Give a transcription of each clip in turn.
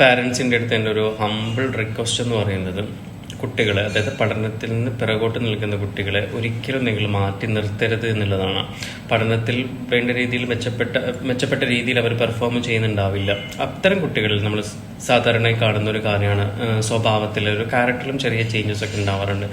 പാരൻസിന്റെ അടുത്ത് എന്റെ ഒരു ഹമ്പിൾ റിക്വസ്റ്റ് എന്ന് പറയുന്നത് കുട്ടികളെ അതായത് പഠനത്തിൽ നിന്ന് പിറകോട്ട് നിൽക്കുന്ന കുട്ടികളെ ഒരിക്കലും നിങ്ങൾ മാറ്റി നിർത്തരുത് എന്നുള്ളതാണ്. പഠനത്തിൽ വേണ്ട രീതിയിൽ മെച്ചപ്പെട്ട മെച്ചപ്പെട്ട രീതിയിൽ അവർ പെർഫോം ചെയ്യുന്നുണ്ടാവില്ല. അത്തരം കുട്ടികളിൽ നമ്മൾ സാധാരണ കാണുന്ന ഒരു കാര്യമാണ് സ്വഭാവത്തിൽ ഒരു ക്യാരക്ടറിലും ചെറിയ ചേഞ്ചസ് ഒക്കെ ഉണ്ടാവാറുണ്ട്.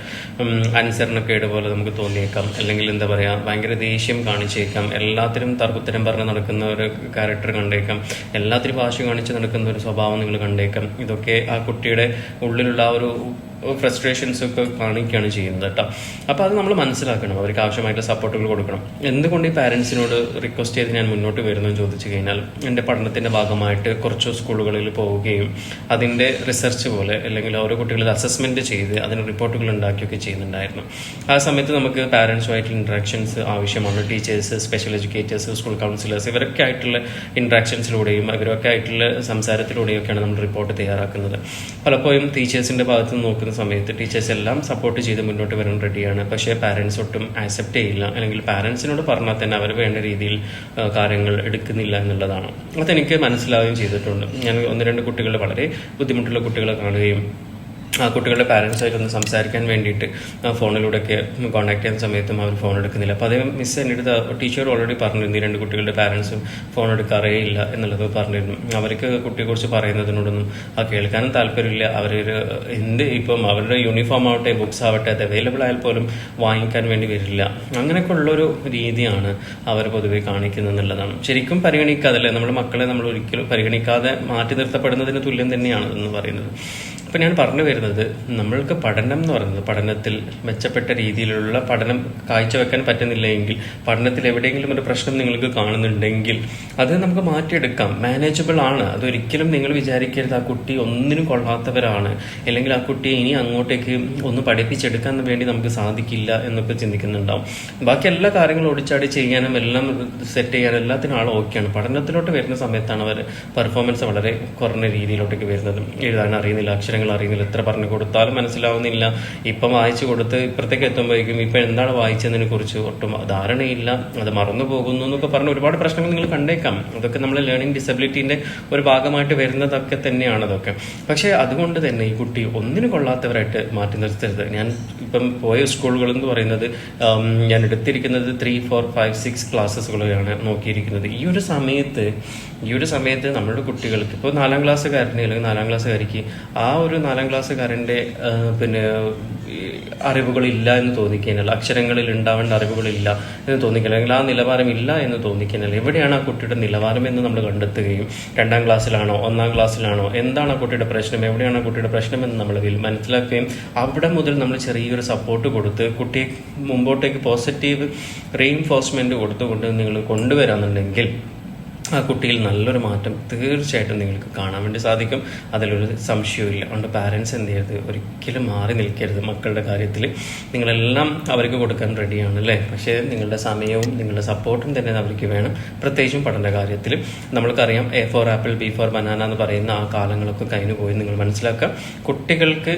അനുസരണക്കേട് പോലെ നമുക്ക് തോന്നിയേക്കാം. അല്ലെങ്കിൽ എന്താ പറയുക ഭയങ്കര ദേഷ്യം കാണിച്ചേക്കാം. എല്ലാത്തിനും തർക്കുത്തരം പറഞ്ഞ് നടക്കുന്ന ഒരു ക്യാരക്ടർ കണ്ടേക്കാം. എല്ലാത്തിനും വാശി കാണിച്ച് നടക്കുന്ന ഒരു സ്വഭാവം നിങ്ങൾ കണ്ടേക്കാം. ഇതൊക്കെ ആ കുട്ടിയുടെ ഉള്ളിലുള്ള ആ ഒരു ഫ്രസ്ട്രേഷൻസ് ഒക്കെ കാണിക്കുകയാണ് ചെയ്യുന്നത് കേട്ടോ. അപ്പോൾ അത് നമ്മൾ മനസ്സിലാക്കണം. അവർക്ക് ആവശ്യമായിട്ടുള്ള സപ്പോർട്ടുകൾ കൊടുക്കണം. എന്തുകൊണ്ട് ഈ പാരൻസിനോട് റിക്വസ്റ്റ് ചെയ്ത് ഞാൻ മുന്നോട്ട് വരുന്നു എന്ന് ചോദിച്ചു കഴിഞ്ഞാൽ എന്റെ പഠനത്തിന്റെ ഭാഗമായിട്ട് കുറച്ച് സ്കൂളുകളിൽ പോവുകയും അതിന്റെ റിസർച്ച് പോലെ അല്ലെങ്കിൽ ഓരോ കുട്ടികളിൽ അസസ്മെന്റ് ചെയ്ത് അതിന് റിപ്പോർട്ടുകൾ ഉണ്ടാക്കിയൊക്കെ ചെയ്യുന്നുണ്ടായിരുന്നു. ആ സമയത്ത് നമുക്ക് പാരൻസുമായിട്ടുള്ള ഇൻട്രാക്ഷൻസ് ആവശ്യമാണ്. Teachers special educators school counsellors ഇവരൊക്കെ ആയിട്ടുള്ള ഇൻട്രാക്ഷൻസിലൂടെയും ഇവരൊക്കെ ആയിട്ടുള്ള സംസാരത്തിലൂടെയൊക്കെയാണ് നമ്മൾ റിപ്പോർട്ട് തയ്യാറാക്കുന്നത്. പലപ്പോഴും ടീച്ചേഴ്സിന്റെ ഭാഗത്ത് നിന്ന് നോക്കുന്ന സമയത്ത് ടീച്ചേഴ്സ് എല്ലാം സപ്പോർട്ട് ചെയ്ത് മുന്നോട്ട് വരാൻ റെഡിയാണ് പക്ഷേ പാരൻസ് ഒട്ടും ആക്സെപ്റ്റ് ചെയ്യില്ല. അല്ലെങ്കിൽ പാരൻസിനോട് പറഞ്ഞാൽ തന്നെ അവർ വേണ്ട രീതിയിൽ കാര്യങ്ങൾ എടുക്കുന്നില്ല എന്നുള്ളതാണ്. അതെനിക്ക് മനസ്സിലാവുകയും ചെയ്തിട്ടുണ്ട്. ഞാൻ ഒന്ന് രണ്ട് കുട്ടികൾ വളരെ ബുദ്ധിമുട്ടുള്ള കുട്ടികളെ കാണുകയും ആ കുട്ടികളുടെ പാരൻസായിട്ട് ഒന്ന് സംസാരിക്കാൻ വേണ്ടിയിട്ട് ഫോണിലൂടെ ഫോണിലൂടെയൊക്കെ കോൺടാക്ട് ചെയ്യുന്ന സമയത്തും അവർ ഫോൺ എടുക്കുന്നില്ല. അപ്പോൾ അതേ മിസ് എന്റെ അടുത്ത് ടീച്ചർ ഓൾറെഡി പറഞ്ഞിരുന്നു ഈ രണ്ട് കുട്ടികളുടെ പാരൻസും ഫോൺ എടുക്കാറേ ഇല്ല എന്നുള്ളത് പറഞ്ഞിരുന്നു. അവർക്ക് കുട്ടിയെക്കുറിച്ച് പറയുന്നതിനോടൊന്നും ആ കേൾക്കാനും താല്പര്യമില്ല. അവർ എന്ത് ഇപ്പം അവരുടെ യൂണിഫോം ആവട്ടെ ബുക്സ് ആവട്ടെ അത് അവൈലബിൾ ആയാൽ പോലും വാങ്ങിക്കാൻ വേണ്ടി വരില്ല. അങ്ങനെയൊക്കെ ഉള്ളൊരു രീതിയാണ് അവർ പൊതുവെ കാണിക്കുന്നത് എന്നുള്ളതാണ്. ശരിക്കും പരിഗണിക്കാതല്ലേ നമ്മുടെ മക്കളെ നമ്മൾ ഒരിക്കലും പരിഗണിക്കാതെ മാറ്റി നിർത്തപ്പെടുന്നതിന് തുല്യം തന്നെയാണ് എന്ന് പറയുന്നത്. ഇപ്പം ഞാൻ പറഞ്ഞു വരുന്നത്. നമ്മൾക്ക് പഠനം എന്ന് പറയുന്നത് പഠനത്തിൽ മെച്ചപ്പെട്ട രീതിയിലുള്ള പഠനം കാഴ്ചവെക്കാൻ പറ്റുന്നില്ല എങ്കിൽ പഠനത്തിൽ എവിടെയെങ്കിലും ഒരു പ്രശ്നം നിങ്ങൾക്ക് കാണുന്നുണ്ടെങ്കിൽ അത് നമുക്ക് മാറ്റിയെടുക്കാം. മാനേജബിൾ ആണ്. അതൊരിക്കലും നിങ്ങൾ വിചാരിക്കരുത് ആ കുട്ടി ഒന്നിനും കൊള്ളാത്തവരാണ്. അല്ലെങ്കിൽ ആ കുട്ടിയെ ഇനി അങ്ങോട്ടേക്ക് ഒന്ന് പഠിപ്പിച്ചെടുക്കാൻ വേണ്ടി നമുക്ക് സാധിക്കില്ല എന്നൊക്കെ ചിന്തിക്കുന്നുണ്ടാവും. ബാക്കി എല്ലാ കാര്യങ്ങളും ഓടിച്ചാടി ചെയ്യാനും എല്ലാം സെറ്റ് ചെയ്യാനും എല്ലാത്തിനും ആൾ ഓക്കെയാണ്. പഠനത്തിലോട്ട് വരുന്ന സമയത്താണ് അവർ പെർഫോമൻസ് വളരെ കുറഞ്ഞ രീതിയിലോട്ടേക്ക് വരുന്നത്. എഴുതാൻ അറിയുന്നില്ല അക്ഷരങ്ങൾ അറിയുന്നില്ല. എത്ര പറഞ്ഞു കൊടുത്താലും മനസ്സിലാവുന്നില്ല. ഇപ്പം വായിച്ചു കൊടുത്ത് ഇപ്പുറത്തേക്ക് എത്തുമ്പോഴേക്കും ഇപ്പം എന്താണ് വായിച്ചതിനെ കുറിച്ച് ഒട്ടും ധാരണയില്ല. അത് മറന്നു പോകുന്നു എന്നൊക്കെ പറഞ്ഞ ഒരുപാട് പ്രശ്നങ്ങൾ നിങ്ങൾ കണ്ടേക്കാം. അതൊക്കെ നമ്മൾ ലേണിംഗ് ഡിസബിലിറ്റീന്റെ ഒരു ഭാഗമായിട്ട് വരുന്നതൊക്കെ തന്നെയാണ് അതൊക്കെ. പക്ഷേ അതുകൊണ്ട് തന്നെ ഈ കുട്ടി ഒന്നിനു കൊള്ളാത്തവരായിട്ട് മാറ്റി നിർത്തരുത്. ഞാൻ ഇപ്പം പോയ സ്കൂളുകൾ എന്ന് പറയുന്നത് ഞാൻ എടുത്തിരിക്കുന്നത് ത്രീ ഫോർ ഫൈവ് സിക്സ് ക്ലാസ്സുകളെയാണ് നോക്കിയിരിക്കുന്നത്. ഈ ഒരു സമയത്ത് ഈ ഒരു സമയത്ത് നമ്മുടെ കുട്ടികൾക്ക് ഇപ്പോൾ നാലാം ക്ലാസ്സുകാരനെ അല്ലെങ്കിൽ നാലാം ക്ലാസ്സുകാരിക്ക് ആ ഒരു നാലാം ക്ലാസ്സുകാരന്റെ പിന്നെ അറിവുകളില്ല എന്ന് തോന്നിക്കഴിഞ്ഞാൽ അക്ഷരങ്ങളിൽ ഉണ്ടാവേണ്ട അറിവുകളില്ല എന്ന് തോന്നിക്കഴിഞ്ഞാൽ അല്ലെങ്കിൽ ആ നിലവാരം ഇല്ല എന്ന് തോന്നിക്കഴിഞ്ഞാൽ എവിടെയാണ് ആ കുട്ടിയുടെ നിലവാരം എന്ന് നമ്മൾ കണ്ടെത്തുകയും രണ്ടാം ക്ലാസ്സിലാണോ ഒന്നാം ക്ലാസ്സിലാണോ എന്താണ് ആ കുട്ടിയുടെ പ്രശ്നം എവിടെയാണ് ആ കുട്ടിയുടെ പ്രശ്നം എന്ന് നമ്മൾ മനസ്സിലാക്കുകയും അവിടെ മുതൽ നമ്മൾ ചെറിയൊരു സപ്പോർട്ട് കൊടുത്ത് കുട്ടിയെ മുമ്പോട്ടേക്ക് പോസിറ്റീവ് റീഇൻഫോഴ്സ്മെന്റ് കൊടുത്തുകൊണ്ട് നിങ്ങൾ കൊണ്ടുവരാന്നുണ്ടെങ്കിൽ ആ കുട്ടിയിൽ നല്ലൊരു മാറ്റം തീർച്ചയായിട്ടും നിങ്ങൾക്ക് കാണാൻ വേണ്ടി സാധിക്കും. അതിലൊരു സംശയവുമില്ല. അതുകൊണ്ട് പാരൻസ് എന്ത് ചെയ്യരുത്? ഒരിക്കലും മാറി നിൽക്കരുത് മക്കളുടെ കാര്യത്തിൽ. നിങ്ങളെല്ലാം അവർക്ക് കൊടുക്കാൻ റെഡിയാണ് അല്ലേ? പക്ഷേ നിങ്ങളുടെ സമയവും നിങ്ങളുടെ സപ്പോർട്ടും തന്നെ അവർക്ക് വേണം. പ്രത്യേകിച്ചും പഠന കാര്യത്തിൽ. നമ്മൾക്കറിയാം A for apple B for banana എന്ന് പറയുന്ന ആ കാലങ്ങളൊക്കെ കഴിഞ്ഞു പോയി. നിങ്ങൾ മനസ്സിലാക്കുക കുട്ടികൾക്ക്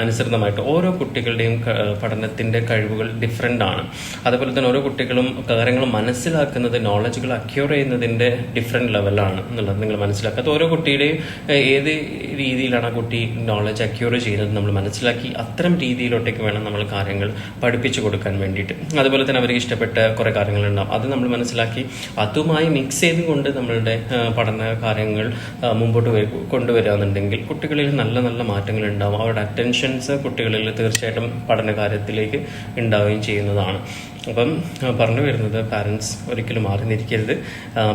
അനുസൃതമായിട്ട് ഓരോ കുട്ടികളുടെയും പഠനത്തിന്റെ കഴിവുകൾ ഡിഫറെന്റ് ആണ്. അതുപോലെ തന്നെ ഓരോ കുട്ടികളും കാര്യങ്ങൾ മനസ്സിലാക്കുന്നത് നോളജുകൾ അക്യൂർ ചെയ്യുന്നതിന്റെ ഡിഫറെന്റ് ലെവലാണ് എന്നുള്ളത് നിങ്ങൾ മനസ്സിലാക്കുക. അത് ഓരോ കുട്ടിയുടെയും ഏത് രീതിയിലാണ് ആ കുട്ടി നോളജ് അക്യൂർ ചെയ്യുന്നത് നമ്മൾ മനസ്സിലാക്കി അത്തരം രീതിയിലോട്ടേക്ക് വേണം നമ്മൾ കാര്യങ്ങൾ പഠിപ്പിച്ചു കൊടുക്കാൻ വേണ്ടിയിട്ട്. അതുപോലെ തന്നെ അവർക്ക് ഇഷ്ടപ്പെട്ട കുറേ കാര്യങ്ങളുണ്ടാവും. അത് നമ്മൾ മനസ്സിലാക്കി അതുമായി മിക്സ് ചെയ്തുകൊണ്ട് നമ്മളുടെ പഠന കാര്യങ്ങൾ മുമ്പോട്ട് വരു- കൊണ്ടുവരാന്നുണ്ടെങ്കിൽ കുട്ടികളിൽ നല്ല നല്ല മാറ്റങ്ങൾ ഉണ്ടാവും. അവരുടെ അറ്റൻഷൻസ് കുട്ടികളിൽ തീർച്ചയായിട്ടും പഠന കാര്യത്തിലേക്ക് ഉണ്ടാവുകയും ചെയ്യുന്നതാണ്. അപ്പം പറഞ്ഞു വരുന്നത് പാരൻസ് ഒരിക്കലും മാറി നിൽക്കരുത്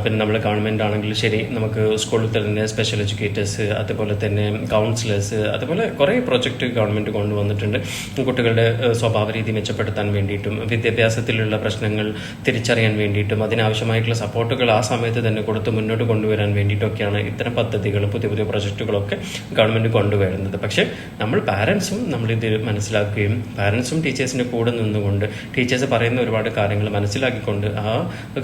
പിന്നെ നമ്മൾ ഗവൺമെന്റ് ആണെങ്കിൽ ശരി നമുക്ക് സ്കൂളിൽ തന്നെ സ്പെഷ്യൽ എഡ്യൂക്കേറ്റേഴ്സ് അതുപോലെ തന്നെ കൗൺസിലേഴ്സ് അതുപോലെ കുറേ പ്രൊജക്റ്റ് ഗവൺമെന്റ് കൊണ്ടുവന്നിട്ടുണ്ട്. കുട്ടികളുടെ സ്വഭാവ രീതി മെച്ചപ്പെടുത്താൻ വേണ്ടിയിട്ടും വിദ്യാഭ്യാസത്തിലുള്ള പ്രശ്നങ്ങൾ തിരിച്ചറിയാൻ വേണ്ടിയിട്ടും അതിനാവശ്യമായിട്ടുള്ള സപ്പോർട്ടുകൾ ആ സമയത്ത് തന്നെ കൊടുത്ത് മുന്നോട്ട് കൊണ്ടുവരാൻ വേണ്ടിയിട്ടൊക്കെയാണ് ഇത്തരം പദ്ധതികളും പുതിയ പുതിയ പ്രൊജക്റ്റുകളൊക്കെ ഗവൺമെന്റ് കൊണ്ടുവരുന്നത്. പക്ഷേ നമ്മൾ പാരൻസും നമ്മളിത് മനസ്സിലാക്കുകയും പാരൻസും ടീച്ചേഴ്സിന്റെ കൂടെ നിന്നുകൊണ്ട് ടീച്ചേഴ്സ് പറയുന്ന പറയുന്ന ഒരുപാട് കാര്യങ്ങൾ മനസ്സിലാക്കിക്കൊണ്ട് ആ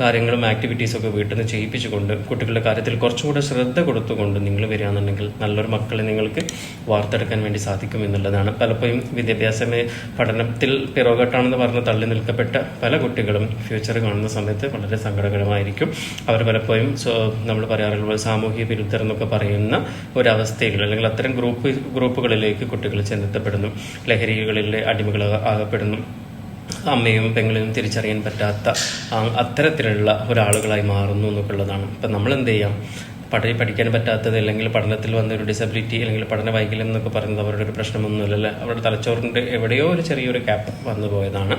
കാര്യങ്ങളും ആക്ടിവിറ്റീസും ഒക്കെ വീട്ടിൽ നിന്ന് ചെയ്യിപ്പിച്ചുകൊണ്ട് കുട്ടികളുടെ കാര്യത്തിൽ കുറച്ചും കൂടെ ശ്രദ്ധ കൊടുത്തുകൊണ്ട് നിങ്ങൾ വരികയാണെന്നുണ്ടെങ്കിൽ നല്ലൊരു മക്കളെ നിങ്ങൾക്ക് വാർത്തെടുക്കാൻ വേണ്ടി സാധിക്കും എന്നുള്ളതാണ്. പലപ്പോഴും വിദ്യാഭ്യാസമേ പഠനത്തിൽ പിറകോട്ടാണെന്ന് പറഞ്ഞ് തള്ളി നിൽക്കപ്പെട്ട പല കുട്ടികളും ഫ്യൂച്ചർ കാണുന്ന സമയത്ത് വളരെ സങ്കടകരമായിരിക്കും. അവർ പലപ്പോഴും നമ്മൾ പറയാറുള്ള സാമൂഹിക വിരുദ്ധർ എന്നൊക്കെ പറയുന്ന ഒരവസ്ഥയിൽ അല്ലെങ്കിൽ അത്തരം ഗ്രൂപ്പ് ഗ്രൂപ്പുകളിലേക്ക് കുട്ടികൾ ചെന്നെത്തപ്പെടുന്നു. ലഹരികളിലെ അടിമകൾ ആകപ്പെടുന്നു. അമ്മയും പെങ്ങളെയും തിരിച്ചറിയാൻ പറ്റാത്ത അത്തരത്തിലുള്ള ഒരാളുകളായി മാറുന്നു എന്നൊക്കെ ഉള്ളതാണ്. ഇപ്പം നമ്മൾ എന്ത് ചെയ്യാം? പഠി പഠിക്കാൻ പറ്റാത്തത് അല്ലെങ്കിൽ പഠനത്തിൽ വന്ന ഒരു ഡിസബിലിറ്റി അല്ലെങ്കിൽ പഠന വൈകല്യം എന്നൊക്കെ പറയുന്നത് അവരുടെ ഒരു പ്രശ്നമൊന്നുമില്ലല്ലോ അവരുടെ തലച്ചോറിന്റെ എവിടെയോ ഒരു ചെറിയൊരു ക്യാപ്പ് വന്നു പോയതാണ്.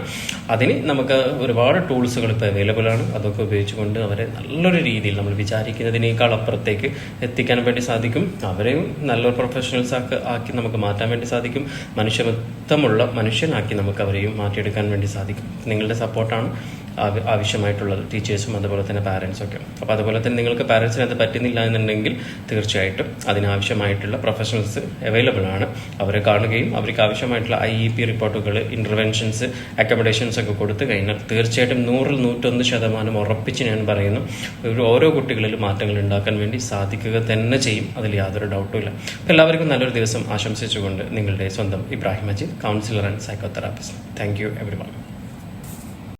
അതിന് നമുക്ക് ഒരുപാട് ടൂൾസുകൾ ഇപ്പോൾ അവൈലബിൾ ആണ്. അതൊക്കെ ഉപയോഗിച്ചുകൊണ്ട് അവരെ നല്ലൊരു രീതിയിൽ നമ്മൾ വിചാരിക്കുന്നതിനേക്കാൾ അപ്പുറത്തേക്ക് എത്തിക്കാൻ വേണ്ടി സാധിക്കും. അവരെയും നല്ലൊരു പ്രൊഫഷണൽസ് ആക്കി നമുക്ക് മാറ്റാൻ വേണ്ടി സാധിക്കും. മനുഷ്യത്വമുള്ള മനുഷ്യനാക്കി നമുക്ക് അവരെയും മാറ്റിയെടുക്കാൻ വേണ്ടി സാധിക്കും. നിങ്ങളുടെ സപ്പോർട്ടാണ് ആവശ്യമായിട്ടുള്ളത് ടീച്ചേഴ്സും അതുപോലെ തന്നെ പാരൻസും ഒക്കെ. അപ്പോൾ അതുപോലെ തന്നെ നിങ്ങൾക്ക് പാരൻസിന് അത് പറ്റുന്നില്ല എന്നുണ്ടെങ്കിൽ തീർച്ചയായിട്ടും അതിനാവശ്യമായിട്ടുള്ള പ്രൊഫഷണൽസ് അവൈലബിൾ ആണ്. അവരെ കാണുകയും അവർക്ക് ആവശ്യമായിട്ടുള്ള ഐ ഇ പി റിപ്പോർട്ടുകൾ ഇന്റർവെൻഷൻസ് അക്കോമഡേഷൻസ് ഒക്കെ കൊടുത്തു കഴിഞ്ഞാൽ തീർച്ചയായിട്ടും നൂറിൽ നൂറ്റൊന്ന് ശതമാനം ഉറപ്പിച്ച് ഞാൻ പറയുന്നു ഓരോ കുട്ടികളിലും മാറ്റങ്ങൾ ഉണ്ടാക്കാൻ വേണ്ടി സാധിക്കുക തന്നെ ചെയ്യും. അതിൽ യാതൊരു ഡൗട്ടും ഇല്ല. എല്ലാവർക്കും നല്ലൊരു ദിവസം ആശംസിച്ചുകൊണ്ട് നിങ്ങളുടെ സ്വന്തം Ibrahim Ajid counsellor and psychotherapist thank you everyone